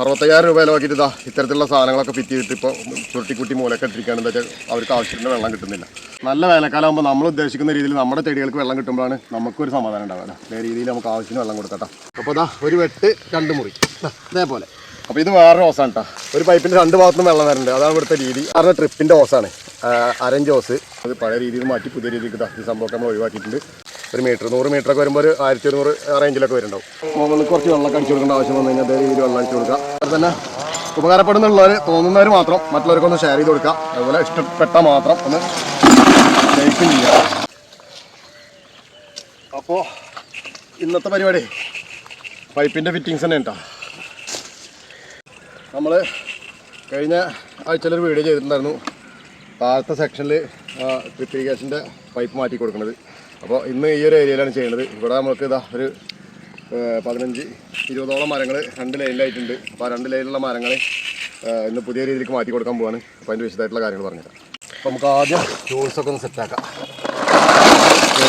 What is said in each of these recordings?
അറുപത്തയ്യായിരം രൂപ ചിലവാക്കിയിട്ട് ഇതാ ഇത്തരത്തിലുള്ള സാധനങ്ങളൊക്കെ ഫിറ്റ് ചെയ്തിട്ട് ഇപ്പോൾ ചുരുട്ടിക്കുട്ടി മൂലൊക്കെ ഇട്ടിരിക്കുകയാണ്. എന്താ വെച്ചാൽ അവർക്ക് ആവശ്യത്തിന് വെള്ളം കിട്ടുന്നില്ല. നല്ല വേനൽക്കാലമാകുമ്പോൾ നമ്മൾ ഉദ്ദേശിക്കുന്ന രീതിയിൽ നമ്മുടെ ചെടികൾക്ക് വെള്ളം കിട്ടുമ്പോഴാണ് നമുക്കൊരു സമാധാനം ഉണ്ടാവുക അതേ രീതിയിൽ നമുക്ക് ആവശ്യത്തിന് വെള്ളം കൊടുക്കട്ടോ അപ്പോൾ ഇതാ ഒരു വെട്ട് രണ്ട് മുറി. ഇതേപോലെ. അപ്പോൾ ഇത് വേറെ ഓസാണ് കേട്ടോ. ഒരു പൈപ്പിന്റെ രണ്ട് ഭാഗത്തും വെള്ളം വരുന്നുണ്ട് അതാണ് ഇവിടുത്തെ രീതി. കാരണം ട്രിപ്പിന്റെ ഓസാണ്. അരഞ്ച് ഓസ്. അത് പഴയ രീതിയിൽ മാറ്റി പുതിയ രീതിക്ക് ഈ സംഭവമൊക്കെ നമ്മൾ ഒഴിവാക്കിയിട്ടുണ്ട്. ഒരു മീറ്റർ നൂറ് മീറ്റർ ഒക്കെ വരുമ്പോൾ ഒരു ആയിരത്തി ഒരുന്നൂറ് റേഞ്ചിലൊക്കെ വരുന്നുണ്ടാവും. മുകളിൽ കുറച്ച് വെള്ളം അടിച്ചു കൊടുക്കേണ്ട ആവശ്യം വന്നു കഴിഞ്ഞാൽ അതേ വെള്ളം അടിച്ചു കൊടുക്കുക. അതുപോലെ തന്നെ ഉപകാരപ്പെടുന്നുള്ളവർ തോന്നുന്നവർ മാത്രം മറ്റുള്ളവർക്കൊന്ന് ഷെയർ ചെയ്ത് കൊടുക്കുക. അതുപോലെ ഇഷ്ടപ്പെട്ട മാത്രം ഒന്ന് അപ്പോൾ ഇന്നത്തെ പരിപാടി പൈപ്പിന്റെ ഫിറ്റിങ്സ് തന്നെ കേട്ടോ നമ്മൾ കഴിഞ്ഞ ആഴ്ചയിലൊരു വീഡിയോ ചെയ്തിട്ടുണ്ടായിരുന്നു. താഴത്തെ സെക്ഷനിൽ ട്രിപ്പ് ഇറിഗേഷന്റെ പൈപ്പ് മാറ്റി കൊടുക്കുന്നത് അപ്പോൾ ഇന്ന് ഈ ഒരു ഏരിയയിലാണ് ചെയ്യുന്നത്. ഇവിടെ നമുക്ക് ഇതാ ഒരു പതിനഞ്ച് ഇരുപതോളം മരങ്ങൾ രണ്ട് ലൈനിലായിട്ടുണ്ട്. അപ്പോൾ ആ രണ്ട് ലൈനിലുള്ള മരങ്ങൾ ഇന്ന് പുതിയ രീതിയിലേക്ക് മാറ്റി കൊടുക്കാൻ പോവാണ്. അപ്പോൾ അതിന്റെ വിശദമായിട്ടുള്ള കാര്യങ്ങൾ പറഞ്ഞുതരാം. അപ്പോൾ നമുക്ക് ആദ്യം ടൂൾസൊക്കെ ഒന്ന് സെറ്റാക്കാം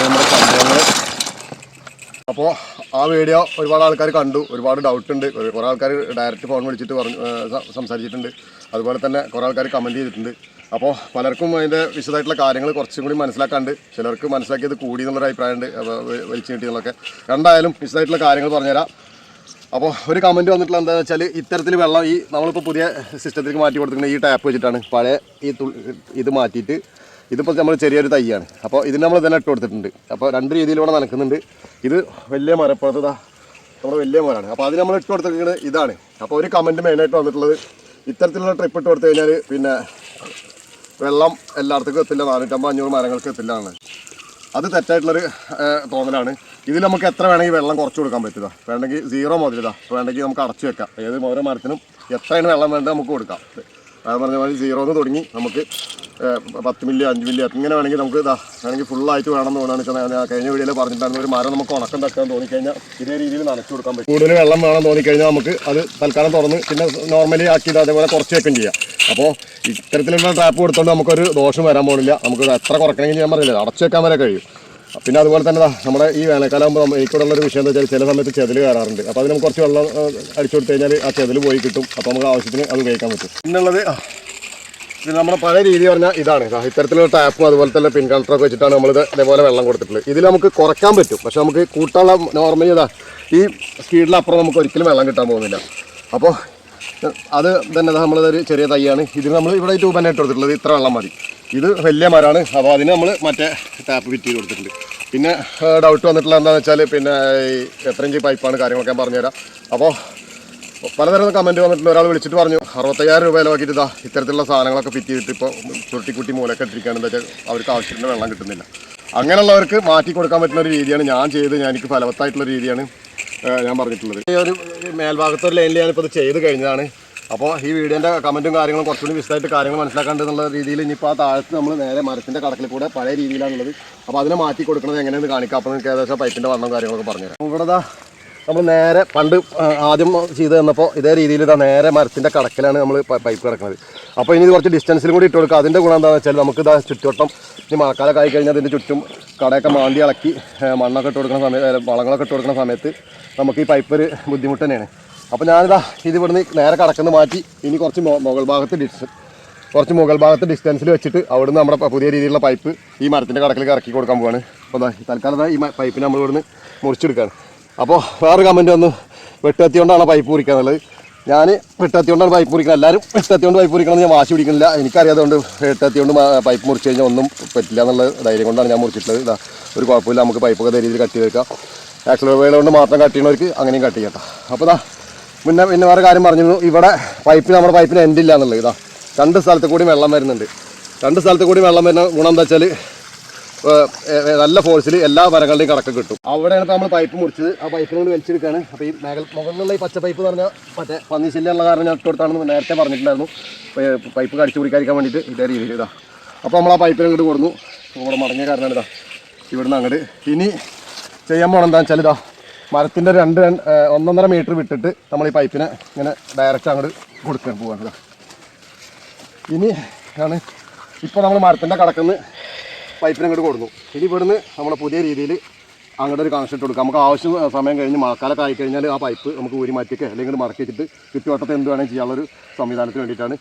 നമ്മുടെ സംഭവങ്ങൾ അപ്പോൾ ആ വീഡിയോ ഒരുപാട് ആൾക്കാർ കണ്ടു. ഒരുപാട് ഡൗട്ട് ഉണ്ട്. കുറേ ആൾക്കാർ ഡയറക്റ്റ് ഫോൺ വിളിച്ചിട്ട് പറഞ്ഞു സംസാരിച്ചിട്ടുണ്ട്. അതുപോലെ തന്നെ കുറേ ആൾക്കാർ കമന്റ് ചെയ്തിട്ടുണ്ട്. അപ്പോൾ പലർക്കും അതിന്റെ വിശദമായിട്ടുള്ള കാര്യങ്ങൾ കുറച്ചും കൂടി മനസ്സിലാക്കാണ്ട് ചിലർക്ക് മനസ്സിലാക്കിയത് കൂടി എന്നുള്ളൊരു അഭിപ്രായമുണ്ട്. വലിച്ചു കിട്ടിയതൊക്കെ. രണ്ടായാലും വിശദമായിട്ടുള്ള കാര്യങ്ങൾ പറഞ്ഞുതരാം. അപ്പോൾ ഒരു കമന്റ് വന്നിട്ടുള്ള എന്താണെന്ന് വെച്ചാൽ ഇത്തരത്തിൽ വെള്ളം ഈ നമ്മളിപ്പോൾ പുതിയ സിസ്റ്റത്തിലേക്ക് മാറ്റി കൊടുത്തിരിക്കുന്ന ഈ ടാപ്പ് വെച്ചിട്ടാണ് പഴയ ഈ ഇത് മാറ്റിയിട്ട് ഇതിപ്പോൾ നമ്മൾ ചെറിയൊരു തൈയാണ്. അപ്പോൾ ഇതിന് നമ്മൾ തന്നെ ഇട്ട് കൊടുത്തിട്ടുണ്ട്. അപ്പോൾ രണ്ട് രീതിയിലൂടെ നനക്കുന്നുണ്ട്. ഇത് വലിയ മരപ്പുറത്ത് നമ്മൾ വലിയ മരമാണ്. അപ്പോൾ അത് നമ്മൾ ഇട്ട് കൊടുത്തിരിക്കുന്നത് ഇതാണ്. അപ്പോൾ ഒരു കമന്റ് മെയിനായിട്ട് വന്നിട്ടുള്ളത് ഇത്തരത്തിലുള്ള ട്രിപ്പ് ഇട്ട് കൊടുത്തു കഴിഞ്ഞാൽ പിന്നെ വെള്ളം എല്ലായിടത്തേക്കും എത്തില്ല. നാനൂറ്റമ്പത് അഞ്ഞൂറ് മരങ്ങൾക്ക് എത്തില്ല എന്നാണ്. അത് തെറ്റായിട്ടുള്ളൊരു തോന്നലാണ്. ഇതിൽ നമുക്ക് എത്ര വേണമെങ്കിൽ വെള്ളം കുറച്ച് കൊടുക്കാൻ പറ്റുക? വേണമെങ്കിൽ സീറോ മുതലിതാ വേണമെങ്കിൽ നമുക്ക് അടച്ചു വെക്കാം. ഏത് ഓരോ മരത്തിനും എത്രയാണ് വെള്ളം വേണ്ടത് നമുക്ക് കൊടുക്കാം. അത് പറഞ്ഞ മാതിരി സീറോന്ന് തുടങ്ങി നമുക്ക് പത്ത് മില്ലി അഞ്ച് മില്ലി ഇങ്ങനെ വേണമെങ്കിൽ നമുക്ക് ഇതാ വേണമെങ്കിൽ ഫുള്ളായിട്ട് വേണമെന്ന് തോന്നുകയാണെന്ന് വെച്ചാൽ കഴിഞ്ഞ വീഡിയോയിൽ പറഞ്ഞിട്ടുണ്ടായിരുന്നു ഒരു മരം നമുക്ക് ഉണക്കം തക്കാൻ തോന്നിക്കഴിഞ്ഞാൽ ഇതേ രീതിയിൽ നനച്ചു കൊടുക്കാൻ പറ്റും. കൂടുതൽ വെള്ളം വേണം തോന്നിക്കഴിഞ്ഞാൽ നമുക്ക് അത് തൽക്കാലം തുറന്ന് പിന്നെ നോർമലി ആക്കിയത് അതേപോലെ കുറച്ച് വെക്കുകയും ചെയ്യാം. അപ്പോൾ ഇത്തരത്തിലുള്ള ട്രാപ്പ് കൊടുത്തുകൊണ്ട് നമുക്കൊരു ദോഷം വരാൻ പോകുന്നില്ല നമുക്ക് എത്ര കുറക്കണമെങ്കിൽ ഞാൻ പറഞ്ഞില്ല അടച്ചു വെക്കാൻ വരെ കഴിയും. പിന്നെ അതുപോലെ തന്നെ നമ്മുടെ ഈ വേനൽക്കാലം ആകുമ്പോൾ എനിക്കൂടെ ഒരു വിഷയം എന്ന് വെച്ചാൽ ചില സമയത്ത് ചെതിൽ കയറാറുണ്ട്. അപ്പോൾ അതിന് കുറച്ച് വെള്ളം അടിച്ചു കൊടുത്തു കഴിഞ്ഞാൽ ആ ചെതിൽ പോയി കിട്ടും. അപ്പോൾ നമുക്ക് ആവശ്യത്തിന് അത് ഉപയോഗിക്കാൻ പറ്റും. പിന്നുള്ളത് ഇത് നമ്മുടെ പഴയ രീതി പറഞ്ഞാൽ ഇതാണ്. ഇത്തരത്തിലുള്ള ടാപ്പും അതുപോലെ തന്നെ പിൻ വെച്ചിട്ടാണ് വെച്ചിട്ടാണ് നമ്മളിത് ഇതേപോലെ വെള്ളം കൊടുത്തിട്ടുള്ളത്. ഇതിൽ നമുക്ക് കുറയ്ക്കാൻ പറ്റും. പക്ഷെ നമുക്ക് കൂട്ടാനുള്ള നോർമലി ഇതാ ഈ സ്പീഡിൽ അപ്പുറം നമുക്ക് ഒരിക്കലും വെള്ളം കിട്ടാൻ പോകുന്നില്ല. അപ്പോൾ അത് തന്നെ നമ്മളിതൊരു ചെറിയ തൈയാണ്. ഇതിന് നമ്മൾ ഇവിടെ ട്യൂബ് തന്നെ ഇട്ട് കൊടുത്തിട്ടുള്ളത്. ഇത്ര വെള്ളം മതി. ഇത് വലിയ മരമാണ്. അപ്പോൾ അതിന് നമ്മൾ മറ്റേ ടാപ്പ് ഫിറ്റ് ചെയ്ത് കൊടുത്തിട്ടുണ്ട്. പിന്നെ ഡൗട്ട് വന്നിട്ടുള്ള എന്താണെന്ന് വെച്ചാൽ പിന്നെ എത്ര ഇഞ്ച് പൈപ്പാണ് കാര്യങ്ങളൊക്കെ ഞാൻ പറഞ്ഞുതരാം. അപ്പോൾ പലതരം കമന്റ് വന്നിട്ടുണ്ട്. ഒരാൾ വിളിച്ചിട്ട് പറഞ്ഞു അറുപത്തയ്യായിരം രൂപ ചിലവാക്കിയിട്ട് ഇതാ ഇത്തരത്തിലുള്ള സാധനങ്ങളൊക്കെ ഫിറ്റ് ചെയ്തിട്ട് ഇപ്പോൾ ചുരുട്ടിക്കുട്ടി മൂലൊക്കെ ഇട്ടിരിക്കുകയാണ്. എന്താ വെച്ചാൽ അവർക്ക് ആവശ്യത്തിന് വെള്ളം കിട്ടുന്നില്ല. അങ്ങനെയുള്ളവർക്ക് മാറ്റി കൊടുക്കാൻ പറ്റുന്ന ഒരു രീതിയാണ് ഞാൻ ചെയ്ത് ഞാൻ എനിക്ക് ഫലവത്തായിട്ടുള്ള രീതിയാണ് ഞാൻ പറഞ്ഞിട്ടുള്ളത്. ഈ ഒരു മേൽഭാഗത്തെ ഒരു ലൈനിൽ ഞാനിപ്പോൾ ഇത് ചെയ്ത് കഴിഞ്ഞതാണ്. അപ്പോൾ ഈ വീഡിയോന്റെ കമന്റും കാര്യങ്ങളും കുറച്ചുകൂടി വിശദമായിട്ട് കാര്യങ്ങൾ മനസ്സിലാക്കേണ്ടത് എന്നുള്ള രീതിയിൽ ഇനിയിപ്പോൾ ആ താഴത്ത് നമ്മൾ നേരെ മരത്തിന്റെ കടക്കിൽ കൂടെ പഴയ രീതിയിലാണുള്ളത്. അപ്പോൾ അതിനെ മാറ്റി കൊടുക്കുന്നത് എങ്ങനെയാണ് കാണിക്കാം. അപ്പോൾ നിങ്ങൾക്ക് ഏകദേശം പൈപ്പിന്റെ വണ്ണം കാര്യങ്ങളൊക്കെ പറഞ്ഞുതരാം. ഇവിടെ നമ്മൾ നേരെ പണ്ട് ആദ്യം ചെയ്ത് തന്നപ്പോൾ ഇതേ രീതിയിൽ ഇതാ നേരെ മരത്തിന്റെ കടക്കിലാണ് നമ്മൾ പൈപ്പ് കിടക്കുന്നത്. അപ്പോൾ ഇനി കുറച്ച് ഡിസ്റ്റൻസിലും കൂടി ഇട്ട് കൊടുക്കുക. അതിന്റെ ഗുണം എന്താണെന്ന് വെച്ചാൽ നമുക്ക് ഇതാ ചുറ്റുവട്ടം ഇനി മഴക്കാലമൊക്കെ ആയി കഴിഞ്ഞാൽ അതിന്റെ ചുറ്റും കടയൊക്കെ മാന്തി ഇളക്കി മണ്ണൊക്കെ ഇട്ട് കൊടുക്കുന്ന സമയത്ത് വളങ്ങളൊക്കെ ഇട്ട് കൊടുക്കുന്ന സമയത്ത് നമുക്ക് ഈ പൈപ്പ് ഒരു ബുദ്ധിമുട്ട് തന്നെയാണ്. അപ്പോൾ ഞാനിതാ ഇത് ഇവിടുന്ന് നേരെ കടക്കുന്ന മാറ്റി ഇനി കുറച്ച് മുകൾ ഭാഗത്ത് ഡിസ്റ്റൻസ് കുറച്ച് മുകൾ ഭാഗത്ത് ഡിസ്റ്റൻസിൽ വെച്ചിട്ട് അവിടുന്ന് നമ്മുടെ പുതിയ രീതിയിലുള്ള പൈപ്പ് ഈ മരത്തിന്റെ കടക്കിലേക്ക് ഇറക്കി കൊടുക്കാൻ പോവാണ്. അപ്പോൾ തൽക്കാലം ഈ പൈപ്പിന് നമ്മൾ ഇവിടുന്ന് മുറിച്ചെടുക്കുകയാണ്. അപ്പോൾ വേറൊരു കമന്റ് വന്നു. വെട്ടുകത്തി കൊണ്ടാണ് പൈപ്പ് എന്നുള്ളത് ഞാൻ വെട്ടത്തി കൊണ്ടാണ് പൈപ്പ് മുറിക്കുന്നത് എല്ലാവരും വെട്ടത്തി കൊണ്ട് പൈപ്പ് മുറിക്കണം ഞാൻ വാശി പിടിക്കുന്നില്ല. എനിക്കറിയാതുകൊണ്ട് വെട്ടത്തി കൊണ്ട് പൈപ്പ് മുറിച്ച് കഴിഞ്ഞാൽ ഒന്നും പറ്റില്ല എന്നുള്ള ധൈര്യം കൊണ്ടാണ് ഞാൻ മുറിച്ചിട്ടുള്ളത്. ഇതാ ഒരു കുഴപ്പമില്ല. നമുക്ക് പൈപ്പൊക്കെ ധൈര്യത്തിൽ കട്ട് ചെയ്ത് വെക്കാം. ആക്സിലർ വേല കൊണ്ട് മാത്രം കട്ട് ചെയ്യണവർക്ക് അങ്ങനെയും കട്ട് ചെയ്യാം കേട്ടോ അപ്പോൾ ഇതാ പിന്നെ പിന്നെ വേറെ കാര്യം പറഞ്ഞിരുന്നു. ഇവിടെ പൈപ്പ് നമ്മുടെ പൈപ്പിന് എൻഡില്ല എന്നുള്ളത്. ഇതാ രണ്ട് സ്ഥലത്ത് കൂടി വെള്ളം വരുന്നുണ്ട്. രണ്ട് സ്ഥലത്ത് കൂടി വെള്ളം വരുന്ന ഗുണം എന്താ വെച്ചാൽ നല്ല ഫോഴ്സിൽ എല്ലാ മരങ്ങളുടെയും കടക്ക കിട്ടും. അവിടെയാണ് നമ്മൾ പൈപ്പ് മുറിച്ചത്. ആ പൈപ്പിനെ കൊണ്ട് വലിച്ചെടുക്കുകയാണ് അപ്പോൾ ഈ മേഖല മുകളിലുള്ള ഈ പച്ച പൈപ്പ് എന്ന് പറഞ്ഞാൽ മറ്റേ പന്നി ശല്യമുള്ള കാരണം ഞാൻ ഇട്ടുകൊടുത്താണെന്ന് നേരത്തെ പറഞ്ഞിട്ടുണ്ടായിരുന്നു. പൈപ്പ് കടിച്ചു കുടിക്കാതിരിക്കാൻ വേണ്ടിയിട്ട് ഇതേ രീതിയിൽ ഇതാ. അപ്പോൾ നമ്മൾ ആ പൈപ്പിനെ കൊണ്ട് കൊടുന്നു നമ്മുടെ മടങ്ങിയ കാരണമാണ് ഇതാ. ഇവിടുന്ന് അങ്ങോട്ട് ഇനി ചെയ്യാൻ പോകണം എന്താണെന്ന് വെച്ചാൽ ഇതാ. മരത്തിന്റെ രണ്ട് ഒന്നൊന്നര മീറ്റർ വിട്ടിട്ട് നമ്മൾ ഈ പൈപ്പിനെ ഇങ്ങനെ ഡയറക്റ്റ് അങ്ങോട്ട് കൊടുക്കാൻ പോകാൻ ഇനി ആണ് ഇപ്പോൾ നമ്മൾ മരത്തിന്റെ കടക്കുന്ന് പൈപ്പിനെ അങ്ങോട്ട് കൊടുന്നു ഇനി ഇവിടുന്ന് നമ്മളെ പുതിയ രീതിയിൽ അങ്ങോട്ട് ഒരു കണക്ഷൻ ഇട്ട് കൊടുക്കാം. നമുക്ക് ആവശ്യം സമയം കഴിഞ്ഞ് മഴക്കാലൊക്കെ ആയിക്കഴിഞ്ഞാൽ ആ പൈപ്പ് നമുക്ക് ഊരി മാറ്റിയൊക്കെ അല്ലെങ്കിൽ മടക്കി വെച്ചിട്ട് ചുറ്റുവട്ടത്ത് എന്ത് വേണമെങ്കിൽ ചെയ്യാനുള്ളൊരു സംവിധാനത്തിന് വേണ്ടിയിട്ടാണ്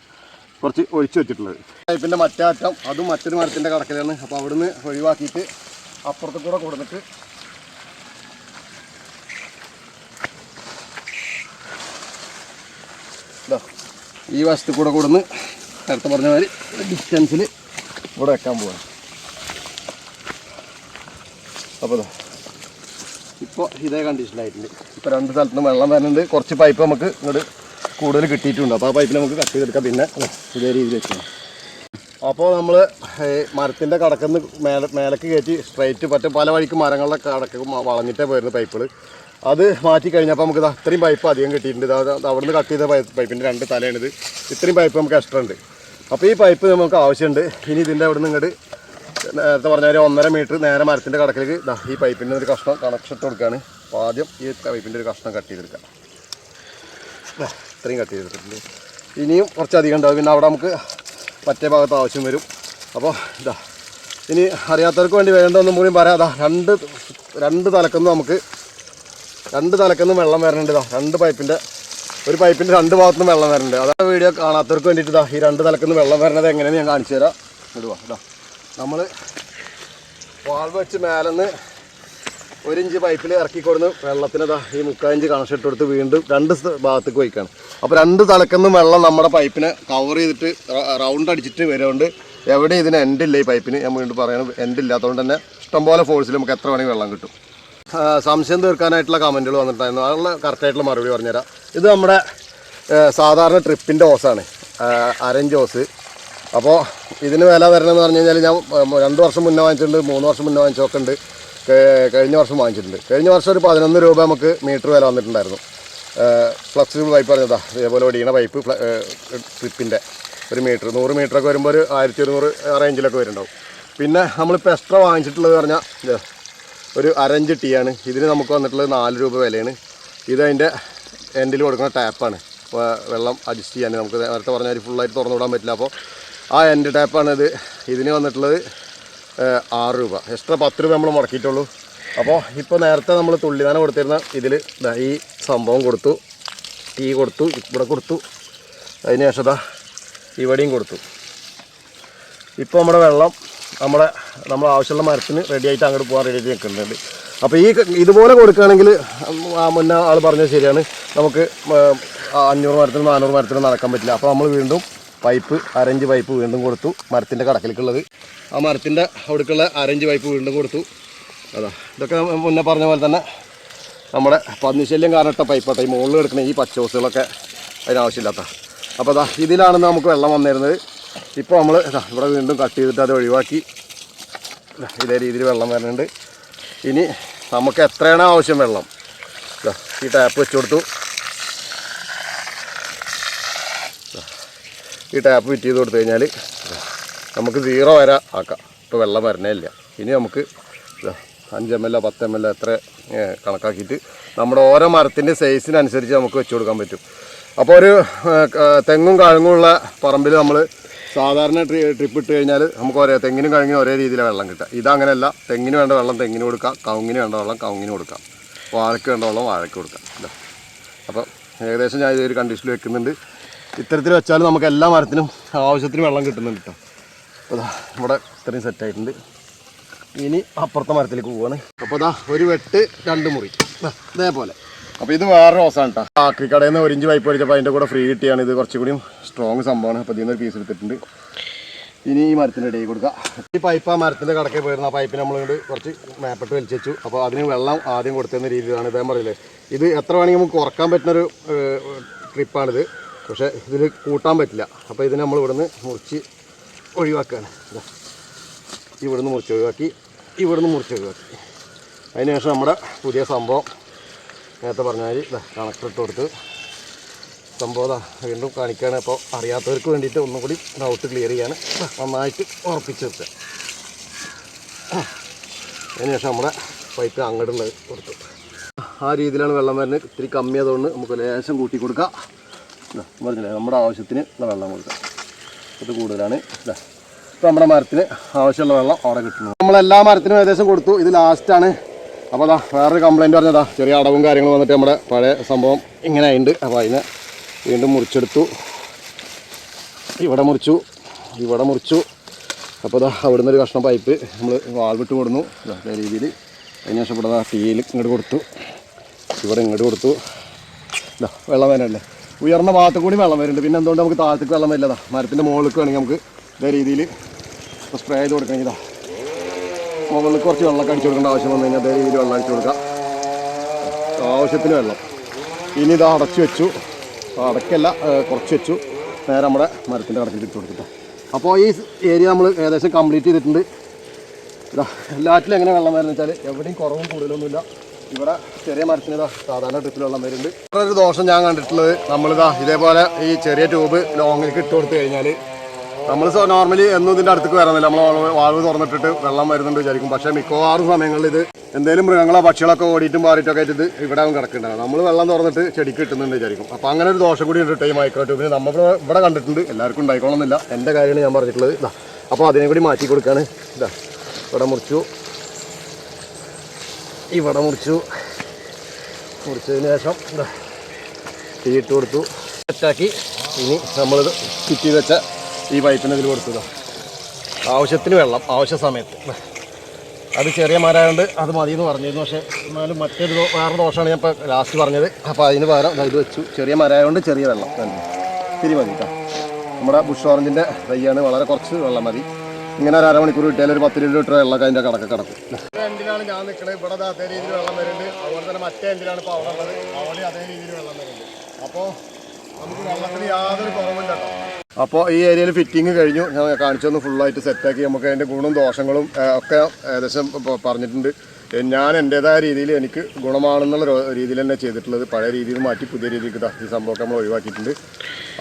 കുറച്ച് ഒഴിച്ചു വെച്ചിട്ടുള്ളത്. പൈപ്പിന്റെ മറ്റേ അറ്റം അതും മറ്റൊരു മരത്തിന്റെ കടക്കലാണ്. അപ്പോൾ അവിടുന്ന് ഒഴിവാക്കിയിട്ട് അപ്പുറത്ത് കൂടെ കൊടുത്തിട്ട് ഈ വശത്ത് കൂടെ കൊടുന്ന് നേരത്തെ പറഞ്ഞ മാതിരി ഡിസ്റ്റൻസിൽ ഇവിടെ വെക്കാൻ പോവാണ്. അപ്പോൾ ഇപ്പോൾ ഇതേ കണ്ടീഷനായിട്ടുണ്ട് ഇപ്പോൾ രണ്ട് സ്ഥലത്ത് നിന്ന് വെള്ളം വരുന്നുണ്ട്. കുറച്ച് പൈപ്പ് നമുക്ക് ഇങ്ങോട്ട് കൂടുതൽ കിട്ടിയിട്ടുണ്ട്. അപ്പോൾ ആ പൈപ്പിൽ നമുക്ക് കട്ട് ചെയ്തെടുക്കാം. പിന്നെ ഇതാ രീതിയിൽ വെക്കണം അപ്പോൾ നമ്മൾ മരത്തിന്റെ കടക്കുന്ന മേലെ മേലക്ക് കയറ്റി സ്ട്രൈറ്റ് മറ്റേ പല വഴിക്ക് മരങ്ങളുടെ കടക്ക് വളഞ്ഞിട്ടേ പോയിരുന്നു പൈപ്പുകൾ അത് മാറ്റി കഴിഞ്ഞപ്പോൾ നമുക്ക് അത്രയും പൈപ്പ് അധികം കിട്ടിയിട്ടുണ്ട്. അത് അവിടെ നിന്ന് കട്ട് ചെയ്ത പൈപ്പ് പൈപ്പിന്റെ രണ്ട് തലയാണിത്. ഇത്രയും പൈപ്പ് നമുക്ക് എക്സ്ട്രാ ഉണ്ട്. അപ്പോൾ ഈ പൈപ്പ് നമുക്ക് ആവശ്യമുണ്ട്. ഇനി ഇതിന്റെ അവിടെ നിന്ന് ഇങ്ങോട്ട് നേരത്തെ പറഞ്ഞ ഒരു ഒന്നര മീറ്റർ നേരെ മരത്തിന്റെ കടക്കിലേക്ക് ഇതാ ഈ പൈപ്പിന്റെ ഒരു കഷ്ണം കണക്ഷൻ ഇട്ട് കൊടുക്കുകയാണ് അപ്പോൾ ആദ്യം ഈ പൈപ്പിന്റെ ഒരു കഷ്ണം കട്ട് ചെയ്തെടുക്കാം. ഇത്രയും കട്ട് ചെയ്തിട്ടുണ്ട് ഇനിയും കുറച്ചധികം ഉണ്ടാവും. പിന്നെ അവിടെ നമുക്ക് മറ്റേ ഭാഗത്ത് ആവശ്യം വരും. അപ്പോൾ ഇതാ ഇനി അറിയാത്തവർക്ക് വേണ്ടി വേണ്ട ഒന്നും കൂടി പറയാം. അതാ രണ്ട് രണ്ട് തലക്കൊന്നും നമുക്ക് രണ്ട് തലക്കൊന്നും വെള്ളം വരണുണ്ട്. ഇതാ രണ്ട് പൈപ്പിന്റെ ഒരു പൈപ്പിന്റെ രണ്ട് ഭാഗത്തുനിന്ന് വെള്ളം വരണുണ്ട്. അതാ വീഡിയോ കാണാത്തവർക്ക് വേണ്ടിയിട്ട് ഇതാ ഈ രണ്ട് തലക്കൊന്നും വെള്ളം വരണത് എങ്ങനെയാണെന്ന് ഞാൻ കാണിച്ചു തരാം. ഇടുക ഇതാ നമ്മൾ വാൾവ് വെച്ച് മേലെന്ന് ഒരു ഇഞ്ച് പൈപ്പിൽ ഇറക്കി കൊടുന്ന് വെള്ളത്തിന് ദാ ഈ മുക്കാൽ ഇഞ്ച് കണക്ഷൻ ഇട്ട് കൊടുത്ത് വീണ്ടും രണ്ട് ഭാഗത്തേക്ക് വയ്ക്കുകയാണ് അപ്പോൾ രണ്ട് തലക്കുന്ന വെള്ളം നമ്മുടെ പൈപ്പിനെ കവർ ചെയ്തിട്ട് റൗണ്ട് അടിച്ചിട്ട് വരുന്നുണ്ട്. എവിടെ ഇതിന് എൻഡില്ല ഈ പൈപ്പിന് ഞാൻ വീണ്ടും പറയണം എൻഡ് ഇല്ലാത്തതുകൊണ്ട് തന്നെ ഇഷ്ടംപോലെ ഫോഴ്സിൽ നമുക്ക് എത്ര വേണമെങ്കിൽ വെള്ളം കിട്ടും. സംശയം തീർക്കാനായിട്ടുള്ള കമന്റുകൾ വന്നിട്ടുണ്ടായിരുന്നു. അതിനുള്ള കറക്റ്റായിട്ടുള്ള മറുപടി പറഞ്ഞുതരാം. ഇത് നമ്മുടെ സാധാരണ ട്രിപ്പിന്റെ ഓസാണ് അരഞ്ച് ഓസ് അപ്പോൾ ഇതിന് വില വരണമെന്ന് പറഞ്ഞു കഴിഞ്ഞാൽ ഞാൻ രണ്ട് വർഷം മുന്നേ വാങ്ങിച്ചിട്ടുണ്ട് മൂന്ന് വർഷം മുന്നേ വാങ്ങിച്ചൊക്കെ ഉണ്ട്. കഴിഞ്ഞ വർഷം വാങ്ങിച്ചിട്ടുണ്ട്. കഴിഞ്ഞ വർഷം ഒരു പതിനൊന്ന് രൂപ നമുക്ക് മീറ്റർ വില വന്നിട്ടുണ്ടായിരുന്നു. ഫ്ലക്സിബിൾ പൈപ്പ് പറഞ്ഞതാ. ഇതേപോലെ ഒടിയണ പൈപ്പ് ട്രിപ്പിന്റെ ഒരു മീറ്റർ. നൂറ് മീറ്ററൊക്കെ വരുമ്പോൾ ഒരു ആയിരത്തി ഒരുന്നൂറ് റേഞ്ചിലൊക്കെ വരുന്നുണ്ടാവും. പിന്നെ നമ്മളിപ്പോൾ എക്സ്ട്രാ വാങ്ങിച്ചിട്ടുള്ളത് പറഞ്ഞാൽ ഒരു അരഞ്ച് ടീ ആണ്. ഇതിന് നമുക്ക് വന്നിട്ടുള്ളത് നാല് രൂപ വിലയാണ്. ഇത് അതിന്റെ എൻഡിൽ കൊടുക്കുന്ന ടാപ്പാണ് വെള്ളം അഡ്ജസ്റ്റ് ചെയ്യാൻ നമുക്ക് നേരത്തെ പറഞ്ഞാൽ ഫുള്ളായിട്ട് തുറന്നു വിടാൻ പറ്റില്ല. അപ്പോൾ ആ എന്റെ ടാപ്പാണ് ഇത് ഇതിന് വന്നിട്ടുള്ളത് ആറ് രൂപ. എക്സ്ട്രാ പത്ത് രൂപ നമ്മൾ മുടക്കിയിട്ടുള്ളൂ. അപ്പോൾ ഇപ്പോൾ നേരത്തെ നമ്മൾ തുള്ളിനാനം കൊടുത്തിരുന്ന ഇതിൽ ഈ സംഭവം കൊടുത്തു. ടീ കൊടുത്തു ഇവിടെ കൊടുത്തു. അതിന് ശേഷം ഇവിടെയും കൊടുത്തു. ഇപ്പോൾ നമ്മുടെ വെള്ളം നമ്മുടെ നമ്മൾ ആവശ്യമുള്ള മരത്തിന് റെഡി ആയിട്ട് അങ്ങോട്ട് പോകാൻ റെഡി ആയിട്ട് നിൽക്കുന്നുണ്ട്. അപ്പോൾ ഈ ഇതുപോലെ കൊടുക്കുകയാണെങ്കിൽ ആ മുന്നേ ആൾ പറഞ്ഞത് ശരിയാണ്. നമുക്ക് അഞ്ഞൂറ് മരത്തിനും നാനൂറ് മരത്തിനും നടക്കാൻ പറ്റില്ല. അപ്പോൾ നമ്മൾ വീണ്ടും പൈപ്പ് അരഞ്ച് പൈപ്പ് വീണ്ടും കൊടുത്തു. മരത്തിന്റെ കടക്കിലേക്കുള്ളത്. ആ മരത്തിന്റെ അവിടേക്കുള്ള അരഞ്ച് പൈപ്പ് വീണ്ടും കൊടുത്തു. അതാ ഇതൊക്കെ മുന്നേ പറഞ്ഞ പോലെ തന്നെ നമ്മുടെ പന്നിശല്യം കാരണം ഇട്ട ഈ മുകളിൽ കിടക്കുന്ന ഈ പച്ചോസുകളൊക്കെ അതിനാവശ്യമില്ലാത്ത അപ്പോൾ അതാ ഇതിലാണ് നമുക്ക് വെള്ളം വന്നിരുന്നത്. ഇപ്പോൾ നമ്മൾ ഇവിടെ വീണ്ടും കട്ട് ചെയ്തിട്ട് അത് ഒഴിവാക്കി. ഇതേ രീതിയിൽ വെള്ളം വരുന്നുണ്ട്. ഇനി നമുക്ക് എത്രയാണ് ആവശ്യം വെള്ളം. ഈ ടാപ്പ് വെച്ച് കൊടുത്തു. ഈ ടാപ്പ് ഫിറ്റ് ചെയ്ത് കൊടുത്തു കഴിഞ്ഞാൽ നമുക്ക് സീറോ വരെ ആക്കാം. ഇപ്പോൾ വെള്ളം വരണേ ഇല്ല. ഇനി നമുക്ക് അഞ്ച് എം എൽ പത്ത് എം എൽ എത്ര കണക്കാക്കിയിട്ട് നമ്മുടെ ഓരോ മരത്തിന്റെ സൈസിനനുസരിച്ച് നമുക്ക് വെച്ച് കൊടുക്കാൻ പറ്റും. അപ്പോൾ ഒരു തെങ്ങും ക- തെങ്ങും കഴുങ്ങുള്ള പറമ്പിൽ നമ്മൾ സാധാരണ ട്രി ട്രിപ്പ് ഇട്ട് കഴിഞ്ഞാൽ നമുക്ക് ഒരേ തെങ്ങിനും കഴുങ്ങിനും ഒരേ രീതിയിലാണ് വെള്ളം കിട്ടുക. ഇതങ്ങനെയല്ല തെങ്ങിന് വേണ്ട വെള്ളം തെങ്ങിന് കൊടുക്കാം കവുങ്ങിന് വേണ്ട വെള്ളം കവുങ്ങിന് കൊടുക്കാം. വാഴയ്ക്ക് വേണ്ട വെള്ളം വാഴയ്ക്ക് കൊടുക്കാം. അപ്പോൾ ഏകദേശം ഞാൻ ഇതൊരു കണ്ടീഷനിൽ വെക്കുന്നുണ്ട്. ഇത്തരത്തിൽ വെച്ചാൽ നമുക്ക് എല്ലാ മരത്തിനും ആവശ്യത്തിന് വെള്ളം കിട്ടുന്നുണ്ട് കേട്ടോ. അപ്പോൾ ദാ ഇവിടെ ഇത്രയും സെറ്റായിട്ടുണ്ട് ഇനി അപ്പുറത്തെ മരത്തിലേക്ക് പോവാണ്. അപ്പോൾ ഇതാ ഒരു വെട്ട് രണ്ട് മുറി. ഇതേപോലെ. അപ്പോൾ ഇത് വേറെ റോസാണ് കേട്ടോ. ആക്രി കടയിൽ നിന്ന് ഒരിഞ്ച് പൈപ്പ് അടിച്ചപ്പോൾ അതിന്റെ കൂടെ ഫ്രീ കിട്ടിയാണ്. ഇത് കുറച്ചും കൂടിയും സ്ട്രോങ് സംഭവമാണ്. അപ്പോൾ ഇതിൽ നിന്ന് ഒരു പീസ് എടുത്തിട്ടുണ്ട്. ഇനി ഈ മരത്തിന്റെ ഇടയിൽ കൊടുക്കുക ഈ പൈപ്പ് ആ മരത്തിന്റെ കടക്കെ പോയിരുന്ന ആ പൈപ്പിന് നമ്മളിങ്ങോട്ട് കുറച്ച് മേപ്പെട്ട് വലിച്ചു വെച്ചു. അപ്പോൾ അതിന് വെള്ളം ആദ്യം കൊടുത്തുന്ന രീതിയിലാണ്. ഇതേ പറയില്ലേ? ഇത് എത്ര വേണമെങ്കിൽ നമുക്ക് കുറയ്ക്കാൻ പറ്റുന്നൊരു ട്രിപ്പാണിത് പക്ഷേ ഇതിൽ കൂട്ടാൻ പറ്റില്ല. അപ്പോൾ ഇതിനെ നമ്മൾ ഇവിടുന്ന് മുറിച്ച് ഒഴിവാക്കുകയാണ് ഇവിടുന്ന് മുറിച്ച് ഒഴിവാക്കി ഇവിടുന്ന് മുറിച്ച് ഒഴിവാക്കി. അതിനുശേഷം നമ്മുടെ പുതിയ സംഭവം നേരത്തെ പറഞ്ഞാൽ കണക്ടർ ഇട്ട് കൊടുത്ത്. സംഭവം വീണ്ടും കാണിക്കുകയാണ് അപ്പോൾ അറിയാത്തവർക്ക് വേണ്ടിയിട്ട് ഒന്നും കൂടി ഡൗട്ട് ക്ലിയർ ചെയ്യാണ്. നന്നായിട്ട് ഉറപ്പിച്ച് വെക്കുക അതിനുശേഷം നമ്മുടെ പൈപ്പ് അങ്ങോട്ടുള്ളത് കൊടുത്തു. ആ രീതിയിലാണ് വെള്ളം വരുന്നത്. ഇത്തിരി കമ്മിയായതുകൊണ്ട് നമുക്ക് ലേശം കൂട്ടി കൊടുക്കാം. പറഞ്ഞില്ലേ നമ്മുടെ ആവശ്യത്തിന് വെള്ളം കൊടുക്കാം. ഇത് കൂടുതലാണ്. ഇതാ ഇപ്പോൾ നമ്മുടെ മരത്തിന് ആവശ്യമുള്ള വെള്ളം അവിടെ കിട്ടുന്നു. നമ്മളെല്ലാ മരത്തിനും ഏകദേശം കൊടുത്തു. ഇത് ലാസ്റ്റാണ് അപ്പോൾ അതാ വേറൊരു കംപ്ലയിന്റ് പറഞ്ഞതാ. ചെറിയ അടവും കാര്യങ്ങളും വന്നിട്ട് നമ്മുടെ പഴയ സംഭവം ഇങ്ങനെ ഉണ്ട് അപ്പോൾ അതിനെ വീണ്ടും മുറിച്ചെടുത്തു. ഇവിടെ മുറിച്ചു. ഇവിടെ മുറിച്ചു. അപ്പോൾ ഇതാ അവിടുന്ന് ഒരു കഷ്ണം പൈപ്പ് നമ്മൾ വാൾവിട്ട് കൊടുന്നു. നല്ല അതേ രീതിയിൽ അതിന് ശേഷം ഇവിടെ ടീയിൽ ഇങ്ങോട്ട് കൊടുത്തു. ഇവിടെ ഇങ്ങോട്ട് കൊടുത്തു. വെള്ളം വരല്ലേ ഉയർന്ന ഭാഗത്ത് കൂടി വെള്ളം വരുന്നുണ്ട്. പിന്നെ എന്തുകൊണ്ട് നമുക്ക് താഴത്തേക്ക് വെള്ളം വരില്ലതാ? മരത്തിന്റെ മുകളിലേക്ക് വേണമെങ്കിൽ നമുക്ക് ഇതേ രീതിയിൽ സ്പ്രേ ചെയ്ത് കൊടുക്കണമെങ്കിൽ ഇതാ. മുകളിൽ കുറച്ച് വെള്ളം അടിച്ചു കൊടുക്കേണ്ട ആവശ്യം വന്നു കഴിഞ്ഞാൽ അതേ രീതിയിൽ വെള്ളം അടിച്ചു കൊടുക്കാം. ആവശ്യത്തിന് വെള്ളം. ഇനി ഇതാ അടച്ചു വെച്ചു. അടക്കല്ല കുറച്ച് വെച്ചു. നേരെ നമ്മുടെ മരത്തിന്റെ കടക്കിൽ ഇട്ട് അപ്പോൾ ഈ ഏരിയ നമ്മൾ ഏകദേശം കംപ്ലീറ്റ് ചെയ്തിട്ടുണ്ട്. ഇതാ എല്ലാറ്റിലും എങ്ങനെ വെള്ളം വരുന്നത് വെച്ചാൽ എവിടെയും കുറവും കൂടുതലൊന്നുമില്ല. ഇവിടെ ചെറിയ മരത്തിന് ഇതാ സാധാരണ ട്രിപ്പിൽ വെള്ളം വരുന്നുണ്ട് വേറെ ഒരു ദോഷം ഞാൻ കണ്ടിട്ടുള്ളത് നമ്മളിതാ ഇതേപോലെ ഈ ചെറിയ ട്യൂബ് ലോങ്ങിലേക്ക് ഇട്ട് കൊടുത്തു കഴിഞ്ഞാൽ നമ്മൾ നോർമലി എന്നും ഇതിന്റെ അടുത്തേക്ക് വരാനില്ല നമ്മൾ വാൾവ് തുറന്നിട്ടിട്ട് വെള്ളം വരുന്നുണ്ട് വിചാരിക്കും. പക്ഷേ മിക്കവാറും സമയങ്ങളിൽ ഇത് എന്തെങ്കിലും മൃഗങ്ങളോ പക്ഷികളൊക്കെ ഓടിയിട്ടും പാറിയിട്ടൊക്കെ ആയിട്ട് ഇത് ഇവിടെ കിടക്കുന്നുണ്ടാവും നമ്മൾ വെള്ളം തുറന്നിട്ട് ചെടിക്ക് കിട്ടുന്നുണ്ട് വിചാരിക്കും. അപ്പോൾ അങ്ങനെ ഒരു ദോഷം കൂടി ഉണ്ട് ഈ മൈക്രോ ട്യൂബിന് നമ്മൾ ഇവിടെ കണ്ടിട്ടുണ്ട്. എല്ലാവർക്കും ഉണ്ടായിക്കോളണമെന്നില്ല. എന്റെ കാര്യമാണ് ഞാൻ പറഞ്ഞിട്ടുള്ളത്. ഇതാ അപ്പോൾ അതിനെ കൂടി മാറ്റി കൊടുക്കുകയാണ് ഇതാ ഇവിടെ മുറിച്ചു. ഇവിടെ മുറിച്ചു. മുറിച്ചതിന് ശേഷം ഇതാ തീ ഇട്ട് കൊടുത്തു. സെറ്റാക്കി. ഇനി നമ്മളിത് ചെയ്ത് വെച്ച ഈ പൈപ്പിന് ഇതിൽ കൊടുത്തു ആവശ്യത്തിന് വെള്ളം ആവശ്യ സമയത്ത്. അത് ചെറിയ മരമായതുകൊണ്ട് അത് മതി എന്ന് പറഞ്ഞിരുന്നു. പക്ഷേ എന്നാലും മറ്റൊരു വേറെ ദോഷമാണ് ഞാൻ ഇപ്പോൾ ലാസ്റ്റ് പറഞ്ഞത്. അപ്പോൾ അതിന് പകരം ഇത് വെച്ചു. ചെറിയ മരമായതുകൊണ്ട് ചെറിയ വെള്ളം തന്നെ. ഇത്തിരി മതി കേട്ടോ നമ്മുടെ ബുഷ് ഓറഞ്ചിന്റെ തൈയാണ് വളരെ കുറച്ച് വെള്ളം മതി. ഇങ്ങനെ ഒരു അരമണിക്കൂർ കിട്ടിയാൽ ഒരു പത്ത് ലിറ്റർ വെള്ളമൊക്കെ അതിന്റെ കടക്ക് കിടക്കും. എന്തിനാണ് ഞാൻ നിൽക്കുന്നത് ഇവിടെ അതേ രീതിയിൽ വെള്ളം വരുന്നുണ്ട്. അതുപോലെ തന്നെ മറ്റേ എന്തിനാണ് ഇപ്പോൾ അവിടെ ഉള്ളത്? അവിടെ അതേ രീതിയിൽ വെള്ളം വരുന്നുണ്ട്. അപ്പോൾ നമുക്ക് വെള്ളത്തിന് യാതൊരു കുറവില്ല അപ്പോൾ ഈ ഏരിയയിൽ ഫിറ്റിംഗ് കഴിഞ്ഞു. ഞാൻ കാണിച്ചൊന്ന് ഫുള്ളായിട്ട് സെറ്റാക്കി നമുക്ക് അതിന്റെ ഗുണവും ദോഷങ്ങളും ഒക്കെ ഏകദേശം പറഞ്ഞിട്ടുണ്ട്. ഞാൻ എന്റേതായ രീതിയിൽ എനിക്ക് ഗുണമാണെന്നുള്ള രീതിയിൽ തന്നെ ചെയ്തിട്ടുള്ളത്. പഴയ രീതിയിൽ മാറ്റി പുതിയ രീതിക്ക് ഈ സംഭവമൊക്കെ നമ്മൾ ഒഴിവാക്കിയിട്ടുണ്ട്.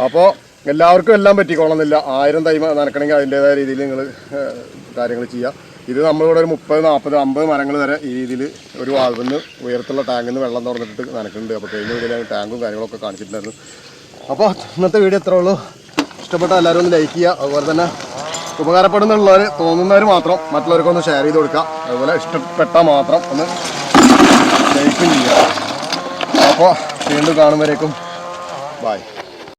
അപ്പോൾ എല്ലാവർക്കും എല്ലാം പറ്റിക്കോളന്നില്ല ആയിരം തൈ നനക്കണമെങ്കിൽ അതിന്റേതായ രീതിയിൽ നിങ്ങൾ കാര്യങ്ങൾ ചെയ്യുക ഇത് നമ്മളിവിടെ ഒരു മുപ്പത് നാൽപ്പത് അമ്പത് മരങ്ങൾ വരെ ഈ രീതിയിൽ ഒരു വാതിന്ന് നിന്ന് ഉയരത്തുള്ള ടാങ്കിൽ നിന്ന് വെള്ളം തുറന്നിട്ട് നനക്കുന്നുണ്ട്. അപ്പോൾ കഴിഞ്ഞ വീഡിയോയിൽ ടാങ്കും കാര്യങ്ങളൊക്കെ കാണിച്ചിട്ടുണ്ടായിരുന്നു. അപ്പോൾ ഇന്നത്തെ വീഡിയോ എത്ര ഉള്ളൂ. ഇഷ്ടപ്പെട്ട എല്ലാവരും ഒന്ന് ലൈക്ക് ചെയ്യുക. അതുപോലെ തന്നെ ഉപകാരപ്പെടുന്നുള്ളവർ തോന്നുന്നവർ മാത്രം മറ്റുള്ളവർക്കൊന്ന് ഷെയർ ചെയ്ത് കൊടുക്കുക. അതുപോലെ ഇഷ്ടപ്പെട്ടാൽ മാത്രം ഒന്ന് ലൈക്കും ചെയ്യുക. അപ്പോൾ വീണ്ടും കാണുമ്പോഴേക്കും ബായ്